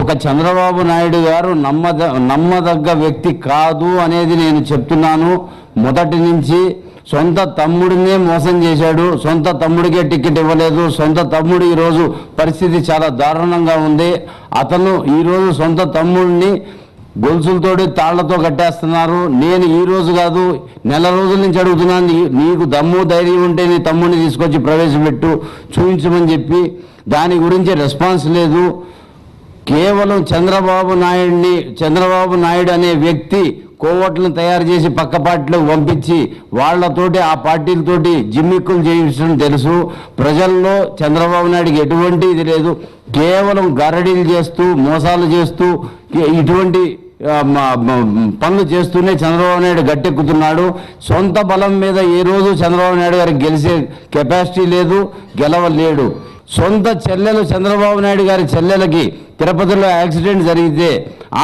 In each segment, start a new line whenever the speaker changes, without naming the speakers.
ఒక చంద్రబాబు నాయుడు గారు నమ్మద నమ్మదగ్గ వ్యక్తి కాదు అనేది నేను చెప్తున్నాను. మొదటి నుంచి సొంత తమ్ముడినే మోసం చేశాడు. సొంత తమ్ముడికే టికెట్ ఇవ్వలేదు. సొంత తమ్ముడు ఈరోజు పరిస్థితి చాలా దారుణంగా ఉంది. అతను ఈరోజు సొంత తమ్ముడిని గొలుసులతోటి తాళ్ళతో కట్టేస్తున్నారు. నేను ఈ రోజు కాదు నెల రోజుల నుంచి అడుగుతున్నాను. నీకు దమ్ము ధైర్యం ఉంటే నీ తమ్ముడిని తీసుకొచ్చి ప్రవేశపెట్టు చూపించమని చెప్పి దాని గురించి రెస్పాన్స్ లేదు. కేవలం చంద్రబాబు నాయుడిని చంద్రబాబు నాయుడు అనే వ్యక్తి కోవట్లను తయారు చేసి పక్క పార్టీలకు పంపించి వాళ్ళతోటి ఆ పార్టీలతోటి జిమ్మిక్కులు చేయించడం తెలుసు. ప్రజల్లో చంద్రబాబు నాయుడికి ఎటువంటి ఇది లేదు. కేవలం గరడీలు చేస్తూ మోసాలు చేస్తూ ఇటువంటి పనులు చేస్తూనే చంద్రబాబు నాయుడు గట్టెక్కుతున్నాడు. సొంత బలం మీద ఏ రోజు చంద్రబాబు నాయుడు గారికి గెలిచే కెపాసిటీ లేదు గెలవలేడు. సొంత చెల్లెలు చంద్రబాబు నాయుడు గారి చెల్లెలకి తిరుపతిలో యాక్సిడెంట్ జరిగితే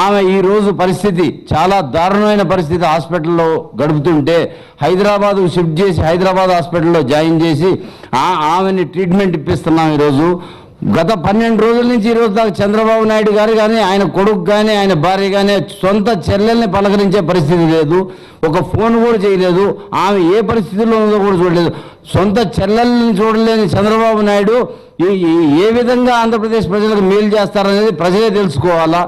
ఆమె ఈ రోజు పరిస్థితి చాలా దారుణమైన పరిస్థితి హాస్పిటల్లో గడుపుతుంటే హైదరాబాద్ షిఫ్ట్ చేసి హైదరాబాద్ హాస్పిటల్లో జాయిన్ చేసి ఆమెని ట్రీట్మెంట్ ఇప్పిస్తున్నాం ఈరోజు. గత పన్నెండు రోజుల నుంచి ఈరోజు దాకా చంద్రబాబు నాయుడు గారు కానీ ఆయన కొడుకు కానీ ఆయన భార్య కానీ సొంత చెల్లెల్ని పలకరించే పరిస్థితి లేదు. ఒక ఫోన్ కూడా చేయలేదు. ఆమె ఏ పరిస్థితిలో ఉందో కూడా చూడలేదు. సొంత చెల్లెల్ని చూడలేని చంద్రబాబు నాయుడు ఏ విధంగా ఆంధ్రప్రదేశ్ ప్రజలకు మేలు చేస్తారనేది ప్రజలే తెలుసుకోవాలా?